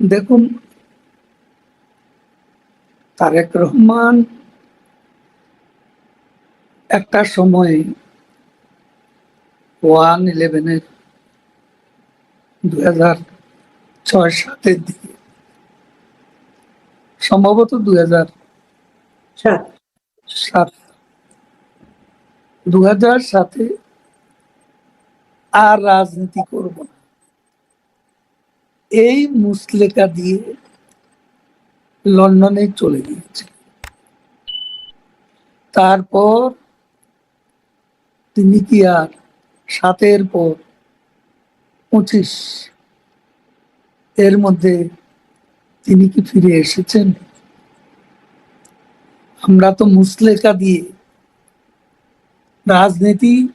দেখুন, তারেক রহমান একটা সময় ওয়ান ইলেভেনের দুই হাজার ছয় সাতের দিকে, সম্ভবত দুই হাজার সাত দু হাজার সাতে আর রাজনীতি করব না। এই মুসলেকা দিয়ে লন্ডনে চলে গিয়েছে। তারপর তিনি কি আর সাতের পর পঁচিশ এর মধ্যে তিনি কি ফিরে এসেছেন? আমরা তো মুসলেকা দিয়ে রাজনীতি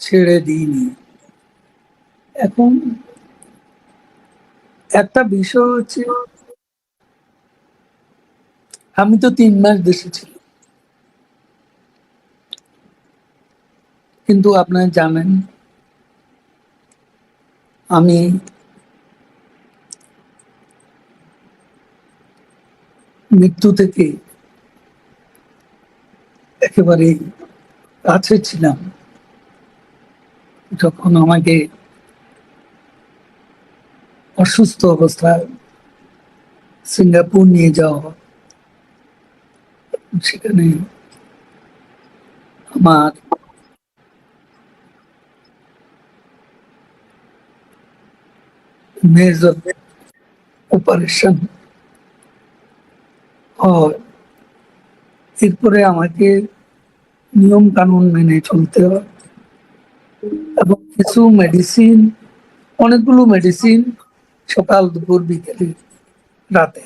ছেড়ে দিইনি। এখন একটা বিষয় হচ্ছে, আমি তো তিন মাস দেশে ছিলাম। কিন্তু আপনারা জানেন, আমি মৃত্যু থেকে একেবারে কাছে ছিলাম। যখন আমাকে অসুস্থ অবস্থায় সিঙ্গাপুর নিয়ে যাওয়া হয়। সেখানে আমার মেজর অপারেশন হয় এরপরে আমাকে নিয়ম কানুন মেনে চলতে হয় এবং কিছু মেডিসিন অনেকগুলো মেডিসিন সকাল দুপুর বিকেলে রাতে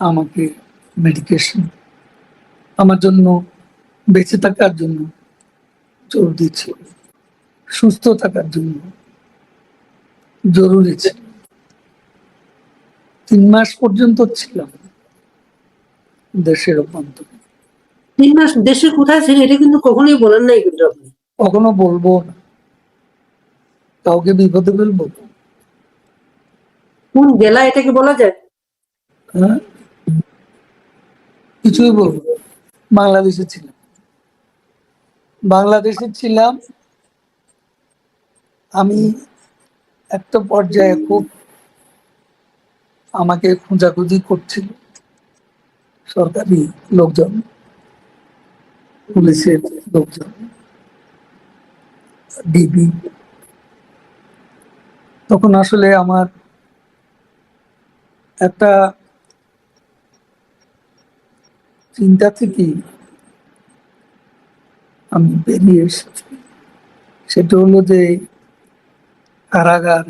আমাকে মেডিকেশন আমার জন্য বেঁচে থাকার জন্য জোর দিচ্ছে সুস্থ থাকার জন্য জরুরি ছিল। তিন মাস পর্যন্ত ছিলাম দেশের অভ্যন্তরে। তিন মাস দেশে কোথায় ছিল এটা কিন্তু কখনোই বলেন নাই কিন্তু আপনি। কখনো বলব না। কাউকে বিপদে ফেলব কোন জেলা এটাকে বলা যায়? হ্যাঁ? কিছুই বলব। বাংলাদেশে ছিলাম। বাংলাদেশে ছিলাম। আমি একটা পর্যায়ে খুব আমাকে খোঁজাখুঁজি করছিল সরকারি লোকজন, পুলিশের লোকজন, ডিবি। তখন আসলে আমার একটা চিন্তা থেকে আমি বেরিয়ে এসেছি। সেটা হলো যে কারাগার।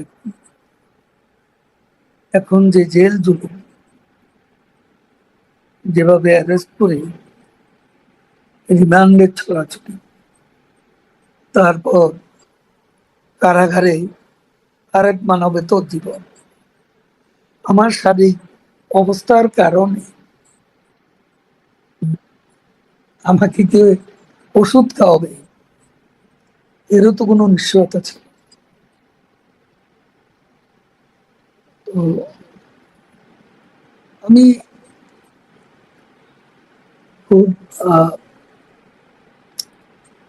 এখন যে জেল জুলুম, যেভাবে অ্যারেস্ট করে রিমান্ডের ছড়াছড়ি তারপর কারাগারে আরেক মানবেতর জীবন। আমার শারীরিক অবস্থার কারণে আমাকে কে ওষুধ খাওয়াবে, এরও তো কোনো নিশ্চয়তা ছিল। তো আমি খুব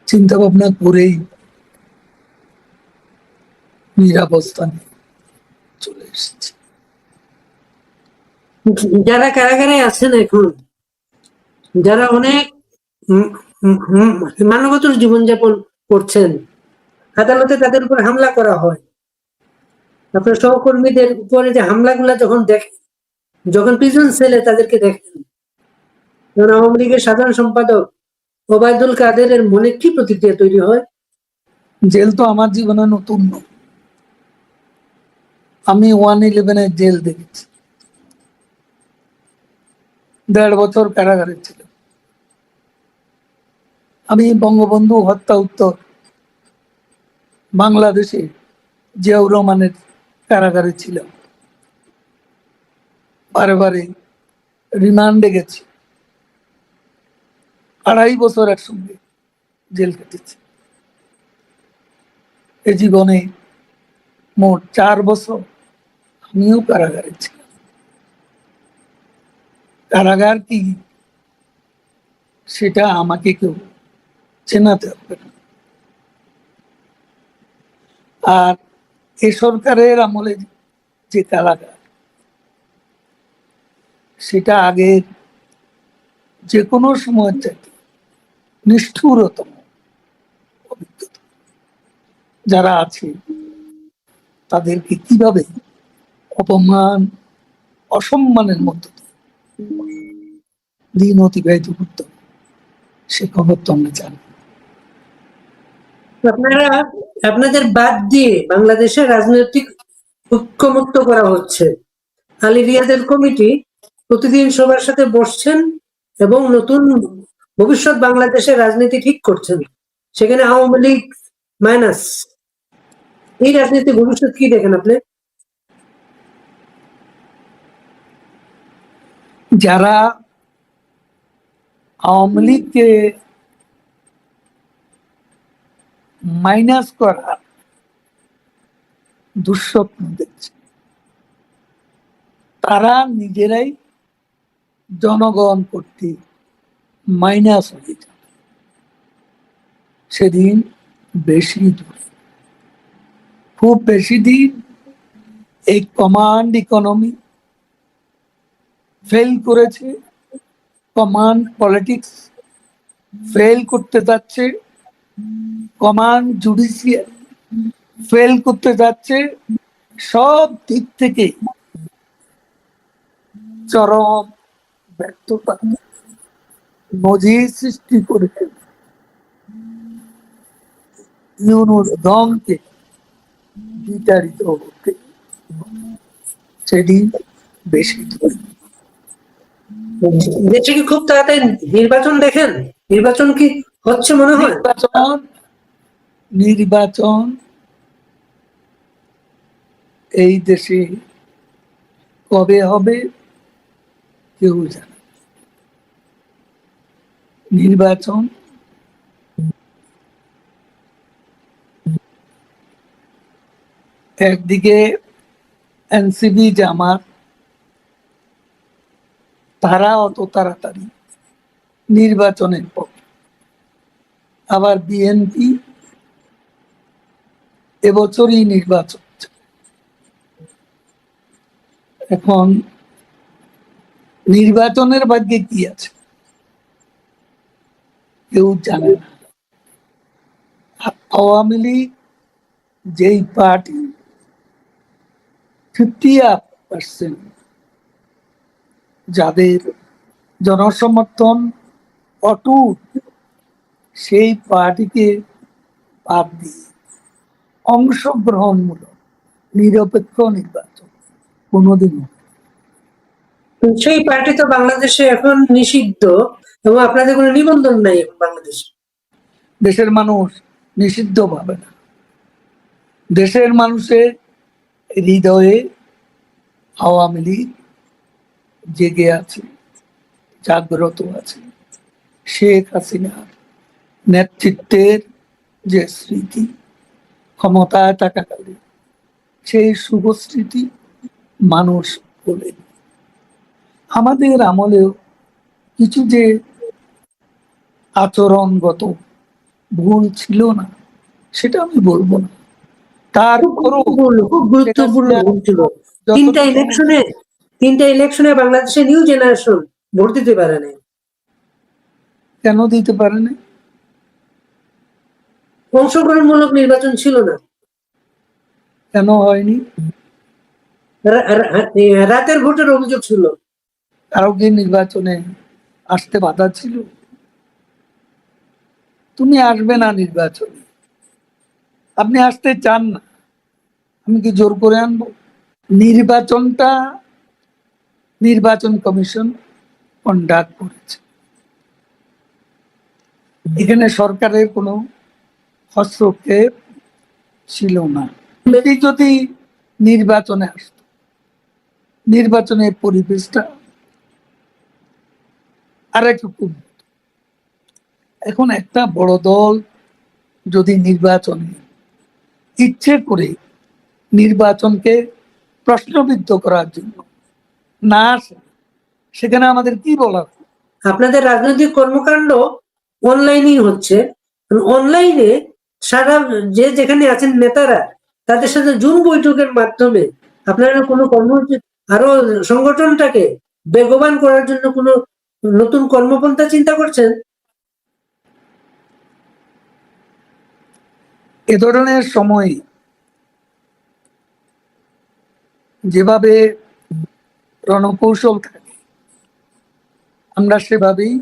চিন্তা ভাবনা করেই নিরাবস্থানে চলে এসেছি যারা কারাগারে আছেন এখন, যারা অনেক মানবতর জীবনযাপন করছেন, আদালতে তাদের উপর হামলা করা হয়। আপনার সহকর্মীদের উপরে যে হামলাগুলা যখন দেখেন যখন প্রিজন সেলে তাদেরকে দেখেন, তখন আওয়ামী লীগের সাধারণ সম্পাদক ওবায়দুল কাদেরের মনে কি প্রতিক্রিয়া তৈরি হয়? জেল তো আমার জীবনে নতুন। আমি ওয়ান ইলেভেনের জেল দেখেছি। দেড় বছর কারাগারে ছিল। আমি বঙ্গবন্ধু হত্যা উত্তর বাংলাদেশে জিয়াউর রহমানের কারাগারে ছিলাম। বারে বারে রিমান্ডে গেছি। আড়াই বছর একসঙ্গে জেল কেটেছি। এ জীবনে মোট চার বছর আমিও কারাগারে ছিলাম। কারাগার কি সেটা আমাকে কেউ চেনাতে হবে না। আর এ সরকারের আমলে যে কারাগার, সেটা আগের যে কোনো সময় চাইতে নিষ্ঠুরতম যারা আছে, তাদেরকে কীভাবে অপমান, অসম্মানের মধ্য দিন অতিবাহিত করতে। হবে সে খবর তো আমরা জানি। আপনারা আপনাদের বাদ দিয়ে বাংলাদেশের রাজনৈতিক ঐক্যমুক্ত করা হচ্ছে। আলী রিয়াদের কমিটি প্রতিদিন সবার সাথে বসছেন এবং নতুন ভবিষ্যৎ বাংলাদেশের রাজনীতি ঠিক করছেন। সেখানে আওয়ামী লীগ মাইনাস এই রাজনীতি ভবিষ্যৎ কি দেখেন আপনি? যারা আওয়ামী মাইনাস করার দুঃস্বপ্ন দেখছে তারা নিজেরাই জনগণ করতে মাইনাস হয়ে যাবে সেদিন বেশি দূরে। খুব বেশি দিন এই কমান্ড ইকোনমি ফেল করেছে। কমান্ড পলিটিক্স ফেল করতে যাচ্ছে কমান্ড জুডিশিয়াল ফেল করতে যাচ্ছে, সব দিক থেকে চরম ব্যর্থতা নজির সৃষ্টি করেছে। ইউনুর দমকে বিতাড়িত হতে। সেদিন বেশি দূরে কি খুব তাড়াতাড়ি নির্বাচন দেখেন? নির্বাচন কি হচ্ছে মনে হয়? নির্বাচন নির্বাচন, এই দেশে কবে হবে কেউ জানে নির্বাচন একদিকে এনসিবি জামাত তারা অত তাড়াতাড়ি নির্বাচনের পক্ষে আবার বিএনপি এবছরই নির্বাচন এখন নির্বাচনের ভাগ্যে কি আছে? কেউ জানে না। আওয়ামী লীগ যেই পার্টি ফিফটি আপ পার্সেন্ট যাদের জনসমর্থন অটুট সেই পার্টিকে বাদ দিয়ে অংশগ্রহণমূলক নিরপেক্ষ নির্বাচন কোনোদিনও সেই পার্টি তো বাংলাদেশে এখন নিষিদ্ধ এবং আপনাদের কোনো নিবন্ধন নাই এখন বাংলাদেশে? দেশের মানুষ নিষিদ্ধ ভাবে না। দেশের মানুষের হৃদয়ে আওয়ামী লীগ জেগে আছে জাগ্রত আছে। শেখ হাসিনার নেতৃত্বের যে স্মৃতি ক্ষমতায় থাকাকালে সেই শুভ স্মৃতি মানুষ বলে। আমাদের আমলেও কিছু যে আচরণগত ভুল ছিল না সেটা আমি বলব না। তারপরও ভুল, খুব গুরুত্বপূর্ণ ভুল ছিল। তিনটা ইলেকশনে তিনটা ইলেকশনে বাংলাদেশে নিউ জেনারেশন ভোট দিতে পারে নাই। কেন দিতে পারে না অংশগ্রহণমূলক নির্বাচন ছিল না। কেন হয়নি? রাতের ভোটের অভিযোগ ছিল। কারও কি নির্বাচনে আসতে বাধা ছিল? তুমি আসবে না নির্বাচনে। আপনি আসতে চান না। আমি কি জোর করে আনব? নির্বাচনটা নির্বাচন কমিশন কন্ডাক্ট করেছে। এখানে সরকারের কোনো হস্তক্ষেপ ছিল না। যদি নির্বাচনে আসতো, নির্বাচনের পরিবেশটা আর একটু এখন একটা বড় দল যদি নির্বাচনে ইচ্ছে করে নির্বাচনকে প্রশ্নবিদ্ধ করার জন্য না আসে। সেখানে আমাদের কি বলার? আপনাদের রাজনৈতিক কর্মকাণ্ড অনলাইনেই হচ্ছে। অনলাইনে সারা যে যেখানে আছেন নেতারা তাদের সাথে জুম বৈঠকের মাধ্যমে আপনারা কোনো কর্মসূচি আরও সংগঠনটাকে বেগবান করার জন্য কোনো নতুন কর্মপন্থা চিন্তা করছেন? এ ধরনের সময় যেভাবে রণকৌশল থাকে। আমরা সেভাবেই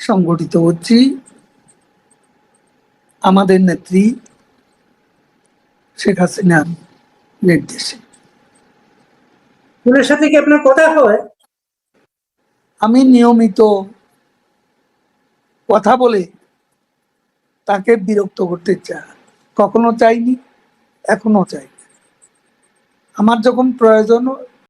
সংগঠিত হচ্ছি। আমাদের নেত্রী শেখ হাসিনার নির্দেশে। সাথে কি আপনার কথা হয়? আমি নিয়মিত কথা বলে তাকে বিরক্ত করতে চাই কখনো চাইনি এখনও চাই আমার যখন প্রয়োজন